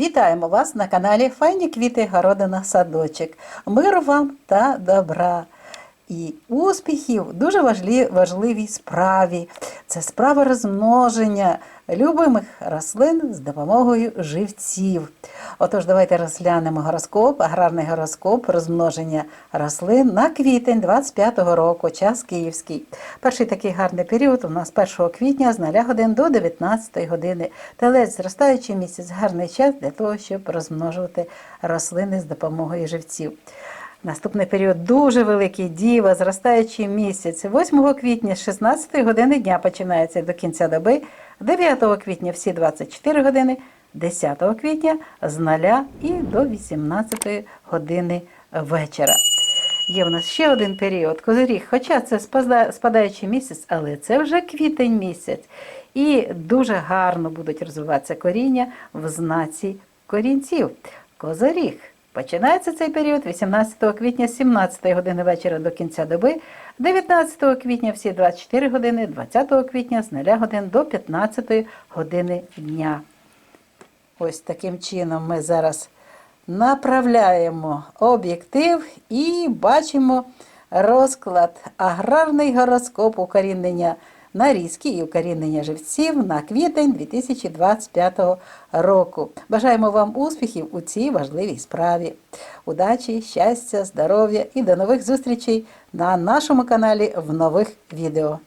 Вітаємо вас на каналі Файні квіти Городина Садочок. Миру вам та добра. І успіхів дуже важлі, важливій справі. Це справа розмноження любимих рослин з допомогою живців. Отож, давайте розглянемо гороскоп, аграрний гороскоп розмноження рослин на квітень 25-го року, час київський. Перший такий гарний період у нас 1 квітня з 0 годин до 19 години. Телець зростаючий місяць гарний час для того, щоб розмножувати рослини з допомогою живців. Наступний період дуже великий діва, зростаючий місяць. 8 квітня з 16 години дня починається до кінця доби, 9 квітня всі 24 години, 10 квітня з 0 і до 18 години вечора. Є в нас ще один період козиріг, хоча це спадаючий місяць, але це вже квітень місяць. І дуже гарно будуть розвиватися коріння в знаці корінців. Козиріг. Починається цей період 18 квітня з 17 години вечора до кінця доби, 19 квітня всі 24 години, 20 квітня з 0 годин до 15 години дня. Ось таким чином ми зараз направляємо об'єктив і бачимо розклад аграрний гороскоп укорінення нарізки і укорінення живців на квітень 2025 року. Бажаємо вам успіхів у цій важливій справі. Удачі, щастя, здоров'я і до нових зустрічей на нашому каналі в нових відео.